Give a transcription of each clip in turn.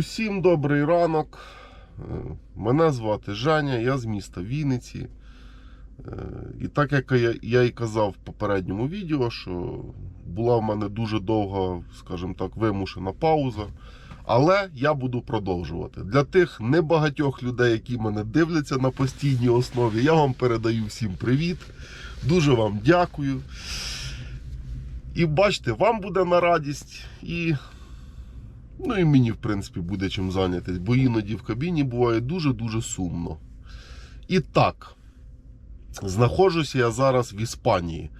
Усім добрий ранок. Е, Мене звати Женя, я з міста Вінниці. Е, І так як я, і казав в попередньому відео, що була в мене дуже довга, скажімо так, вимушена пауза. Але я буду продовжувати. Для тих небагатьох людей, які мене дивляться на постійній основі, я вам передаю всім привіт. Дуже вам дякую. І бачите, вам буде на радість і Ну і мені, в принципі, буде чим зайнятись, бо іноді в кабіні буває дуже-дуже сумно. І так, знаходжуся я зараз в Іспанії.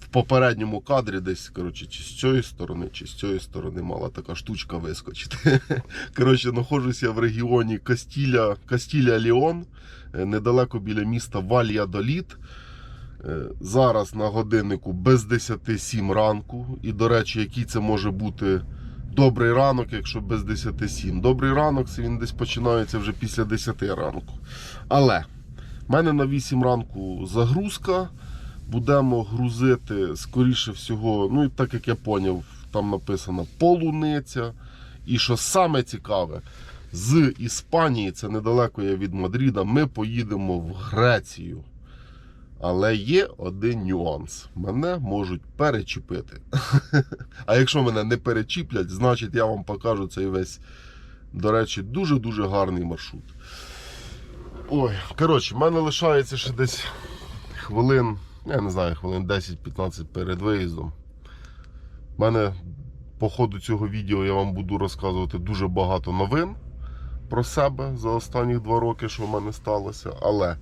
В попередньому кадрі десь, коротше, чи з цієї сторони, чи з цієї сторони мала така штучка вискочити. Коротше, знаходжуся в регіоні Кастіля, Кастіля Ліон, е, недалеко біля міста Вальядоліт. Е, Зараз на годиннику без 10 7 ранку. І, до речі, який це може бути добрий ранок, якщо без 10-7. Добрий ранок це він десь починається вже після 10 ранку. Але в мене на 8 ранку загрузка. Будемо грузити, скоріше всього, ну і так як я поняв, там написано полуниця. І що саме цікаве, з Іспанії, це недалеко я від Мадріда, ми поїдемо в Грецію. Але є один нюанс: мене можуть перечепити. А якщо мене не перечіплять, значить я вам покажу цей весь, до речі, дуже-дуже гарний маршрут. Ой, коротше, в мене лишається ще десь хвилин, я не знаю, хвилин 10-15 перед виїздом. У мене по ходу цього відео я вам буду розказувати дуже багато новин про себе за останні два роки, що в мене сталося. Але е,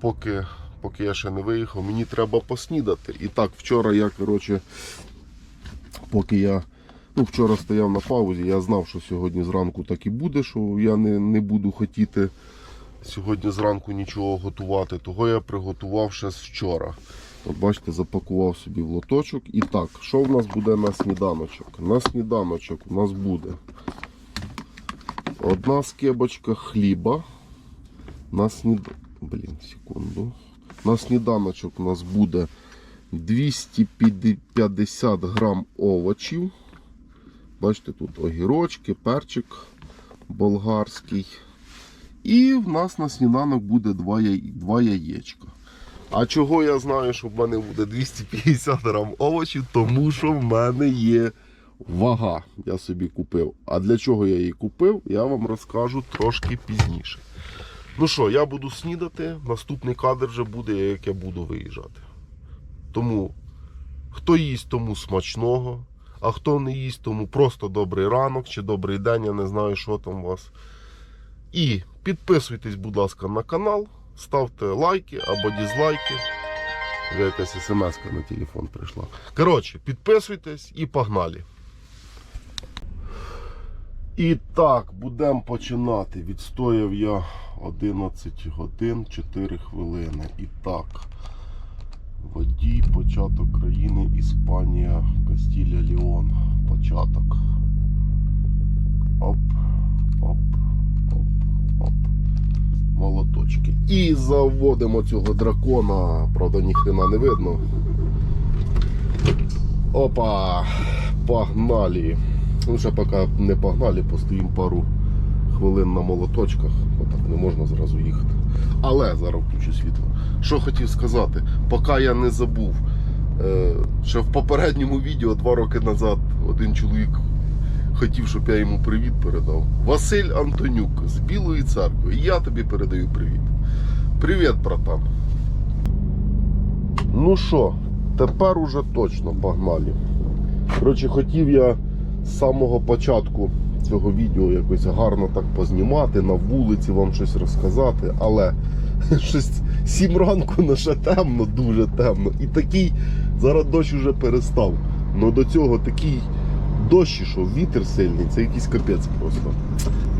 поки, поки я ще не виїхав, мені треба поснідати. І так, вчора я, коротше, поки я ну, вчора стояв на паузі, я знав, що сьогодні зранку так і буде, що я не, не буду хотіти сьогодні зранку нічого готувати. Того я приготував ще з вчора. От бачите, запакував собі в лоточок. І так, що в нас буде на сніданочок? На сніданочок у нас буде одна скибочка хліба. На снід... Блін, секунду. На сніданочок у нас буде 250 грам овочів. Бачите, тут огірочки, перчик болгарський. І в нас на сніданок буде два, яй... два яєчка. А чого я знаю, що в мене буде 250 грам овочів? Тому що в мене є вага. Я собі купив. А для чого я її купив, я вам розкажу трошки пізніше. Ну що, я буду снідати. Наступний кадр вже буде, як я буду виїжджати. Тому хто їсть, тому смачного, а хто не їсть, тому просто добрий ранок чи добрий день, я не знаю, що там у вас. І підписуйтесь, будь ласка, на канал, ставте лайки або дізлайки. Вже якась смс на телефон прийшла. Коротше, підписуйтесь і погнали. І так, будемо починати. Відстояв я 11 годин 4 хвилини. І так, водій, початок країни, Іспанія, Кастілля, Ліон. Початок. Оп, оп, оп, оп. Молоточки. І заводимо цього дракона. Правда, ніхрена не видно. Опа! Погнали! Ну, ще поки не погнали, постоїмо пару хвилин на молоточках. Отак не можна зразу їхати. Але зараз включу світло. Що хотів сказати, поки я не забув. е, Ще в попередньому відео два роки назад один чоловік хотів, щоб я йому привіт передав. Василь Антонюк з Білої церкви. І я тобі передаю привіт. Привіт, братан. Ну що, тепер уже точно погнали. Коротше, хотів я з самого початку цього відео якось гарно так познімати, на вулиці вам щось розказати, але щось 7 ранку на ще темно, дуже темно. І такий, зараз дощ вже перестав. Ну до цього такий дощ, що вітер сильний, це якийсь капець просто.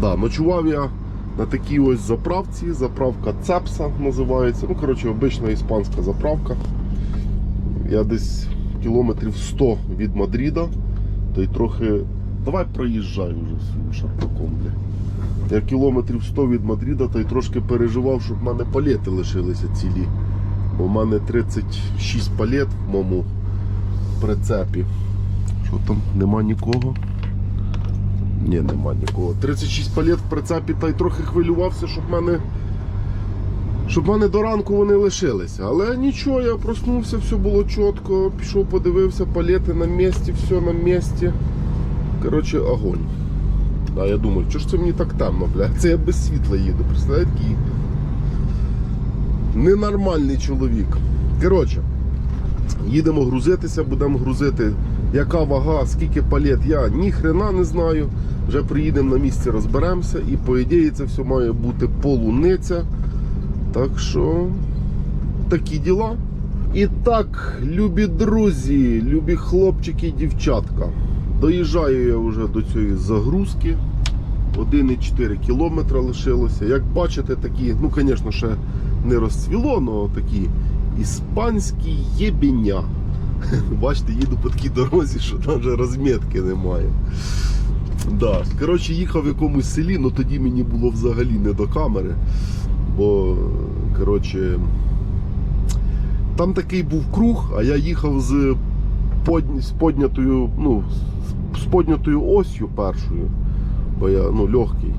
Да, ночував я на такій ось заправці, заправка Цепса називається. Ну, коротше, обична іспанська заправка. Я десь кілометрів 100 від Мадріда, то й трохи. Давай проїжджай вже своїм шарпаком. бля. Я кілометрів 100 від Мадріда, та й трошки переживав, щоб в мене палети лишилися цілі. В мене 36 палет в моєму прицепі. Що там, нема нікого? Ні, нема нікого. 36 палет в прицепі та й трохи хвилювався, щоб в мене. Щоб в мене до ранку вони лишилися. Але нічого, я проснувся, все було чітко, пішов, подивився, палети на місці, все на місці. Коротше, огонь. А я думаю, що ж це мені так темно, бля? Це я без світла їду, представляєте? який Ненормальний чоловік. Коротше, їдемо грузитися, будемо грузити. Яка вага, скільки палет, я ні хрена не знаю. Вже приїдемо на місці, розберемося і по ідеї це все має бути полуниця. Так що такі діла. І так, любі друзі, любі хлопчики і дівчатка. Доїжджаю я вже до цієї загрузки. 1,4 кілометра лишилося. Як бачите, такі, ну, звісно, ще не розцвіло, але такі іспанські єбеня. Бачите, їду по такій дорозі, що там вже розмітки немає. Да. Коротше, їхав в якомусь селі, але тоді мені було взагалі не до камери. Бо, коротше, там такий був круг, а я їхав з, з поднятою, ну, з поднятою осью першою, бо я ну, легкий.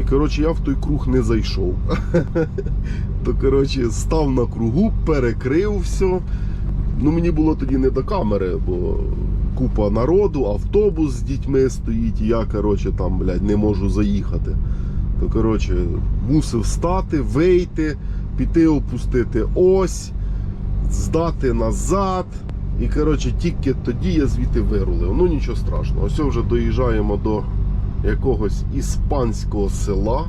І коротше, я в той круг не зайшов. То коротше, став на кругу, перекрив все. Ну, мені було тоді не до камери, бо купа народу, автобус з дітьми стоїть, і я коротше, там, блядь, не можу заїхати. То коротше, мусив встати, вийти, піти опустити ось, здати назад. І коротше, тільки тоді я звідти вирулив. Ну нічого страшного. Ось вже доїжджаємо до якогось іспанського села.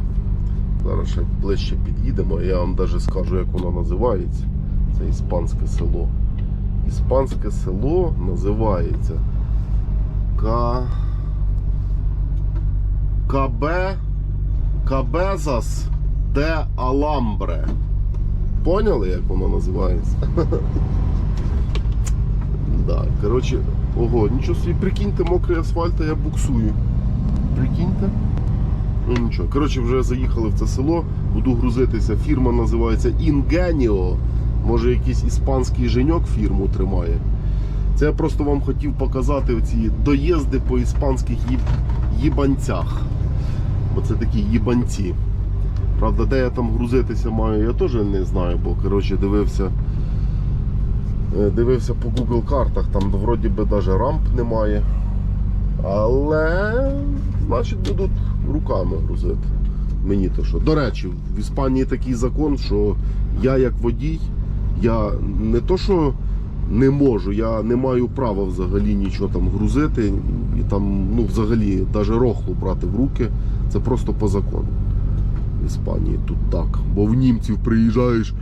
Зараз ще ближче під'їдемо, я вам навіть скажу, як воно називається. Це іспанське село. Іспанське село називається Ка... Кабе Кабезас де Аламбре. Поняли, як воно називається? Да, коротше, ого, нічого собі, прикиньте, мокрий асфальт, а я буксую. Прикиньте. Ну нічого. Коротше, вже заїхали в це село, буду грузитися. Фірма називається Ingenio. Може якийсь іспанський женьок фірму тримає. Це я просто вам хотів показати оці доїзди по іспанських їб... їбанцях. Бо це такі їбанці. Правда, де я там грузитися маю, я теж не знаю, бо коротше дивився. е, Дивився по Google картах, там вроді би навіть рамп немає. Але значить будуть руками грузити. Мені то що. До речі, в Іспанії такий закон, що я як водій, я не то, що не можу, я не маю права взагалі нічого там грузити і там, ну, взагалі, навіть рохлу брати в руки. Це просто по закону. В Іспанії тут так. Бо в німців приїжджаєш.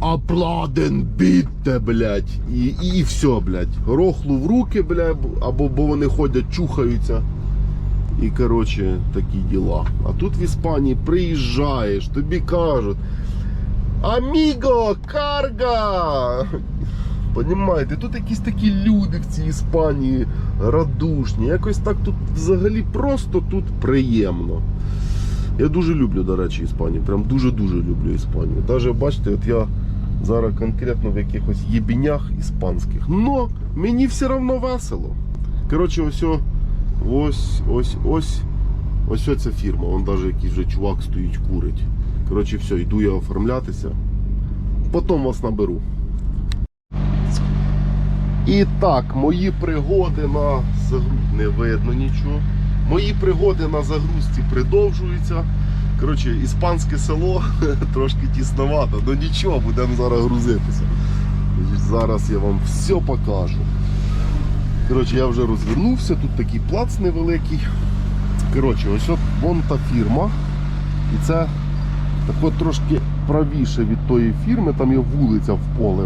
Апладен бітте, блядь. І, і все, блядь. Рохлу в руки, блядь, або бо вони ходять, чухаються. І коротше, такі діла. А тут в Іспанії приїжджаєш, тобі кажуть. Аміго, карга! Понімаєте, тут якісь такі люди в цій Іспанії радушні. Якось так тут взагалі просто тут приємно. Я дуже люблю, до речі, Іспанію. Прям дуже-дуже люблю Іспанію. Даже бачите, от я зараз конкретно в якихось єбінях іспанських. Но мені все одно весело. Коротше, ось о- ось ось ось ось ця фірма. Вон навіть якийсь вже чувак стоїть, курить. Коротше, все, йду я оформлятися. Потім вас наберу. І так, мої пригоди на загрузці. Не видно нічого. Мої пригоди на загрузці продовжуються. Коротше, іспанське село трошки тісновато, але нічого, будемо зараз грузитися. Зараз я вам все покажу. Коротше, я вже розвернувся, тут такий плац невеликий. Коротше, ось от вон та фірма. І це так от трошки правіше від тої фірми, там є вулиця в поле.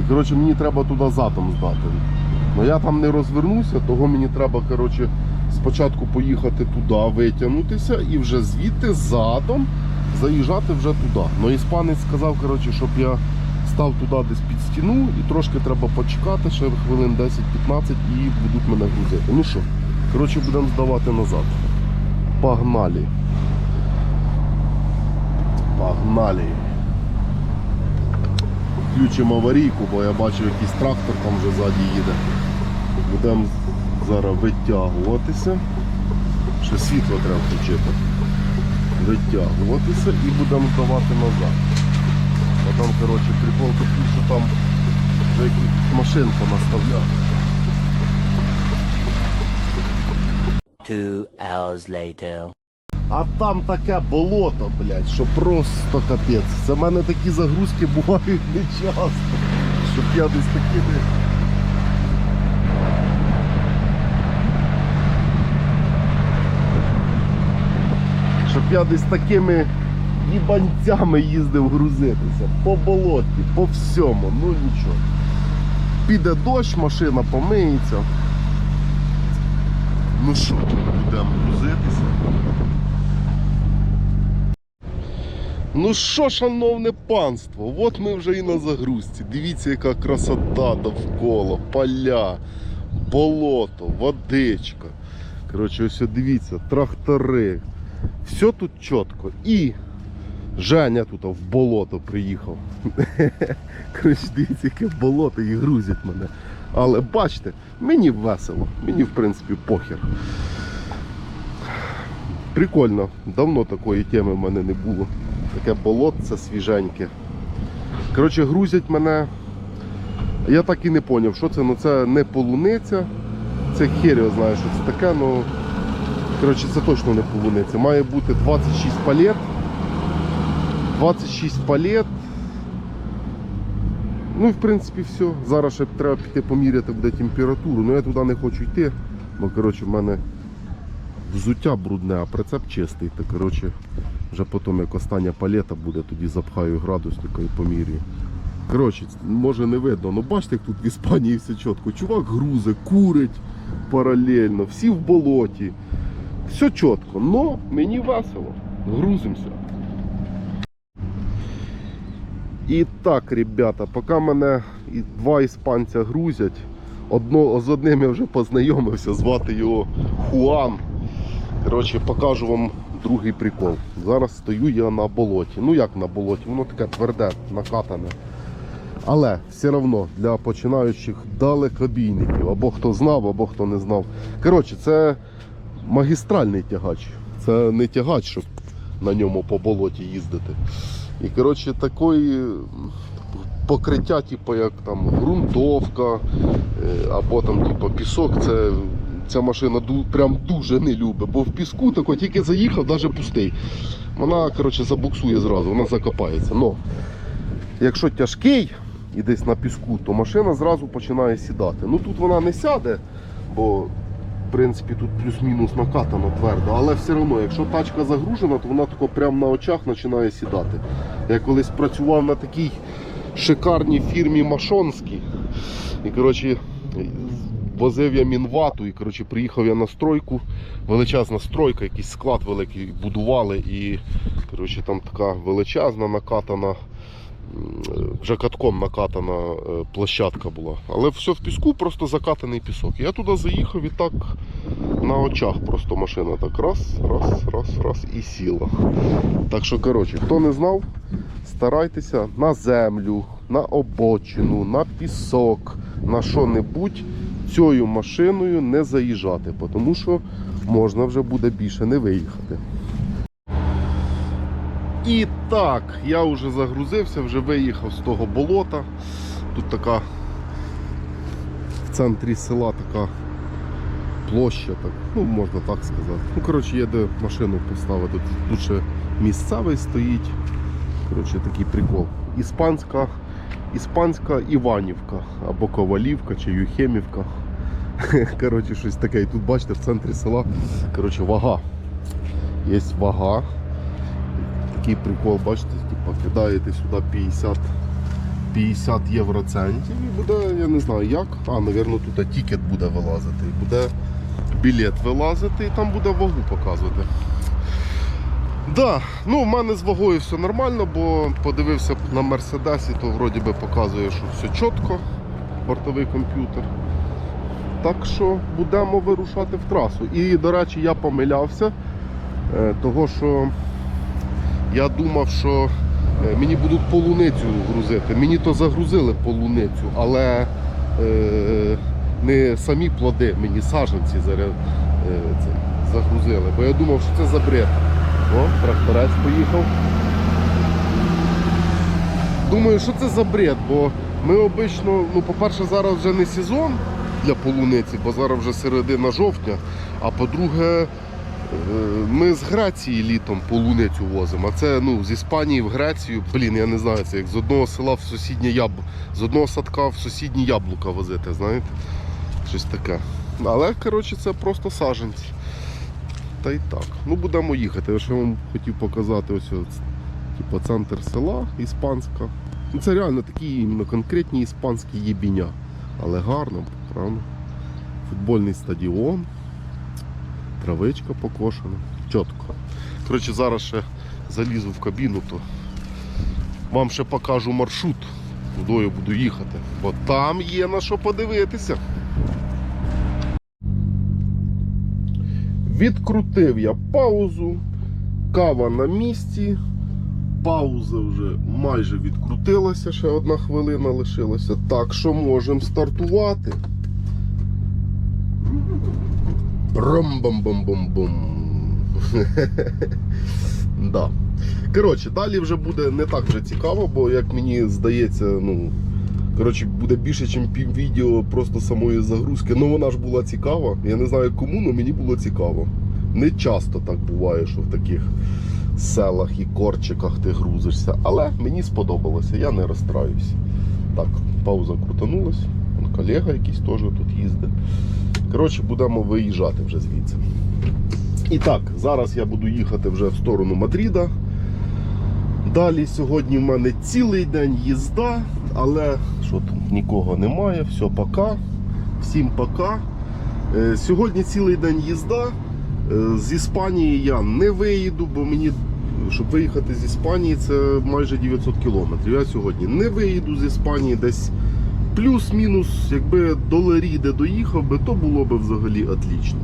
І коротше, мені треба туди задом здати. Ну я там не розвернуся, того мені треба коротше, спочатку поїхати туди, витягнутися і вже звідти задом заїжджати вже туди. Ну іспанець сказав, коротше, щоб я став туди десь під стіну і трошки треба почекати, ще хвилин 10-15 і будуть мене грузити. Ну що, коротше, будемо здавати назад. Погнали. Погнали. Включимо аварійку, бо я бачу якийсь трактор там вже ззаді їде. Будемо зараз витягуватися. Ще світло треба включити. Витягну. От і будемо здавати назад. А там, коротше, прикол такий, що там вже якусь машинку наставляли. Two hours later. А там таке болото, блядь, що просто капець. Це в мене такі загрузки бувають не часто. Щоб я десь такими. Щоб я десь такими їбанцями їздив грузитися. По болоті, по всьому, ну нічого. Піде дощ, машина помиється. Ну що, будемо грузитися. Ну що, шановне панство, от ми вже і на загрузці. Дивіться, яка красота довкола, поля, болото, водичка. Коротше, ось дивіться, трактори. Все тут чітко. І Женя тут в болото приїхав. Коротше, дивіться, яке болото і грузять мене. Але бачите, мені весело, мені в принципі похер. Прикольно, давно такої теми в мене не було. Таке болотце свіженьке. Коротше, грузять мене. Я так і не зрозумів, що це, ну це не полуниця. Це хер його знає, що це таке, ну. Коротше, це точно не полуниця. Має бути 26 палет. 26 палет. Ну і в принципі все. Зараз ще треба піти поміряти буде температуру. Ну я туди не хочу йти, бо коротше в мене взуття брудне, а прицеп чистий. То коротше, вже потім як остання палета буде, тоді запхаю градусника і помірюю. Коротше, може не видно, але бачите, як тут в Іспанії все чітко. Чувак грузе, курить паралельно, всі в болоті. Все чітко, но мені весело. Грузимося. І так, ребята, поки мене два іспанця грузять, одно, з одним я вже познайомився, звати його Хуан. Коротше, покажу вам другий прикол. Зараз стою я на болоті. Ну як на болоті, воно таке тверде, накатане. Але все одно для починаючих далекобійників, або хто знав, або хто не знав. Коротше, це магістральний тягач. Це не тягач, щоб на ньому по болоті їздити. І коротше, такої покриття, типу, як там ґрунтовка, е, або там типу, пісок, це ця машина прям дуже не любить, бо в піску тако, тільки заїхав, навіть пустий. Вона коротше, забуксує зразу, вона закопається. Но, якщо тяжкий і десь на піску, то машина зразу починає сідати. Ну тут вона не сяде, бо в принципі тут плюс-мінус накатано твердо, але все одно, якщо тачка загружена, то вона тако прямо на очах починає сідати. Я колись працював на такій шикарній фірмі Машонській. І коротше, возив я мінвату і коротше, приїхав я на стройку, величезна стройка, якийсь склад великий будували і коротше, там така величезна накатана, вже катком накатана е, площадка була. Але все в піску, просто закатаний пісок. Я туди заїхав і так на очах просто машина так раз, раз, раз, раз і сіла. Так що, коротше, хто не знав, старайтеся на землю, на обочину, на пісок, на що-небудь цією машиною не заїжджати, тому що можна вже буде більше не виїхати. І так, я вже загрузився, вже виїхав з того болота. Тут така в центрі села така площа, так, ну можна так сказати. Ну, коротше, є де машину поставити. Тут, тут ще місцевий стоїть. Коротше, такий прикол. Іспанська, іспанська Іванівка або Ковалівка чи Юхемівка. Коротше, щось таке. І тут бачите, в центрі села коротше, вага. Є вага. Такий прикол, бачите, типу, кидаєте сюди 50, 50 євроцентів і буде, я не знаю як. А, напевно, тут тікет буде вилазити. Буде білет вилазити і там буде вагу показувати. Да, ну в мене з вагою все нормально, бо подивився на Мерседесі, то вроді би показує, що все чітко, бортовий комп'ютер. Так що будемо вирушати в трасу. І, до речі, я помилявся, е, того що я думав, що е, мені будуть полуницю грузити. Мені то загрузили полуницю, але е, не самі плоди, мені це, загрузили, бо я думав, що це за. О, тракторець поїхав. Думаю, що це за бред, бо ми обично, ну, по-перше, зараз вже не сезон для полуниці, бо зараз вже середина жовтня. А по-друге, е, ми з Греції літом полуницю возимо. А це ну, з Іспанії в Грецію, блін, я не знаю, це як з одного села в сусіднє яблуко, з одного садка в сусідні яблука возити, знаєте? Щось таке. Але, коротше, це просто саженці. Та й так. Ну будемо їхати. Я ще вам хотів показати ось типу, центр села іспанська. Ну, це реально такі іменно конкретні іспанські єбіня. Але гарно, правда? Футбольний стадіон, травичка покошена. Чітко. Коротше, зараз ще залізу в кабіну, то вам ще покажу маршрут, куди я буду їхати. Бо там є на що подивитися. Відкрутив я паузу, кава на місці. Пауза вже майже відкрутилася, ще одна хвилина лишилася. Так що можемо стартувати. Ром-бом-бом-бом-бом. да. Коротше, далі вже буде не так вже цікаво, бо як мені здається, ну. Коротше, буде більше, ніж пів відео просто самої загрузки. Ну вона ж була цікава. Я не знаю кому, але мені було цікаво. Не часто так буває, що в таких селах і корчиках ти грузишся. Але мені сподобалося, я не розстраюсь. Так, пауза крутанулась. Колега якийсь теж тут їздить. Коротше, будемо виїжджати вже звідси. І так, зараз я буду їхати вже в сторону Мадріда. Далі сьогодні в мене цілий день їзда, але що тут нікого немає, все пока. Всім пока. Е, Сьогодні цілий день їзда. Е, З Іспанії я не виїду, бо мені, щоб виїхати з Іспанії, це майже 900 кілометрів. Я сьогодні не виїду з Іспанії десь плюс-мінус, якби до Леріди доїхав би, то було б взагалі отлично.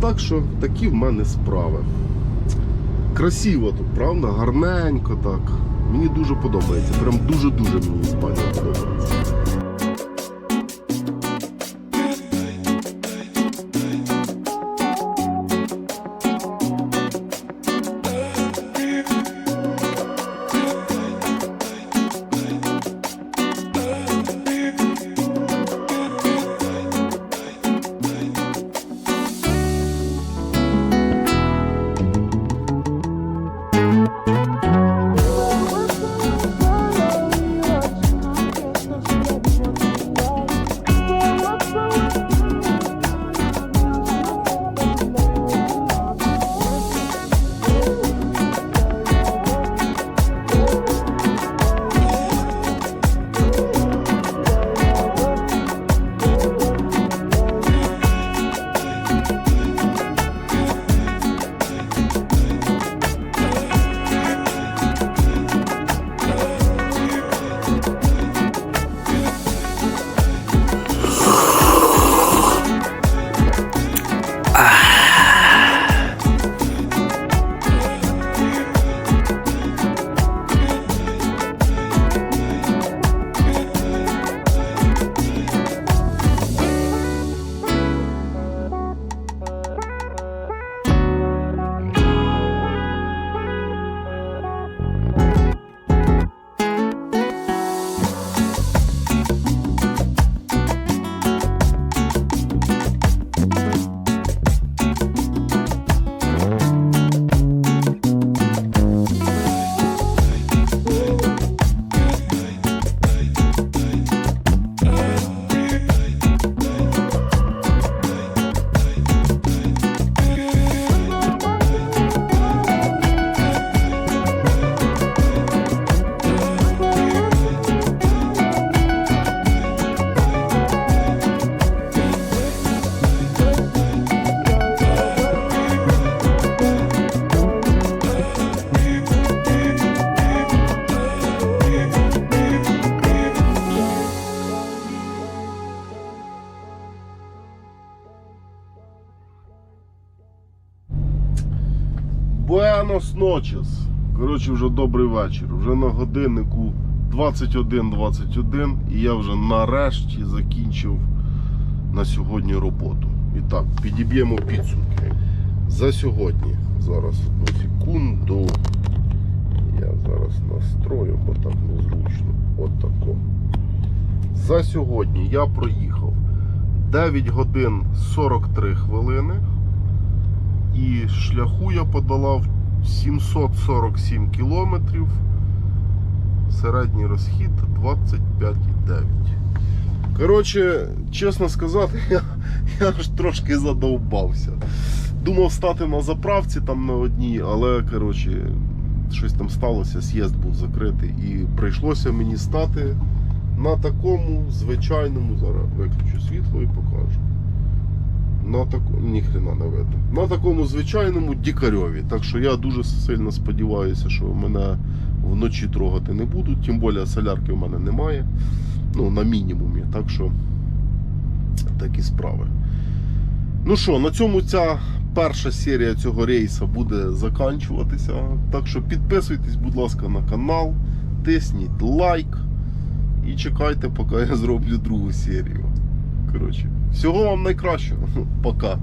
Так що такі в мене справи. Красиво тут, правда? Гарненько так. Мені дуже подобається. Прям дуже-дуже мені Іспанія подобається. Коротше, вже добрий вечір. Вже на годиннику 21.21 і я вже нарешті закінчив на сьогодні роботу. І так, підіб'ємо підсумки. за сьогодні. Зараз одну секунду. Я зараз настрою, бо так незручно. От тако. За сьогодні я проїхав 9 годин 43 хвилини. І шляху я подолав 747 кілометрів. Середній розхід 25,9. Коротше, чесно сказати, я, я аж трошки задовбався. Думав стати на заправці там на одній, але коротше, щось там сталося, з'їзд був закритий. І прийшлося мені стати на такому звичайному. Зараз виключу світло і покажу. На таку... ніхрена не видно. На такому звичайному дікарьові. Так що я дуже сильно сподіваюся, що мене вночі трогати не будуть. Тим більше солярки в мене немає. Ну, на мінімумі. Так що такі справи. Ну що, на цьому ця перша серія цього рейсу буде заканчуватися. Так що підписуйтесь, будь ласка, на канал, тисніть лайк і чекайте, поки я зроблю другу серію. Коротше, всього вам найкращого. Пока.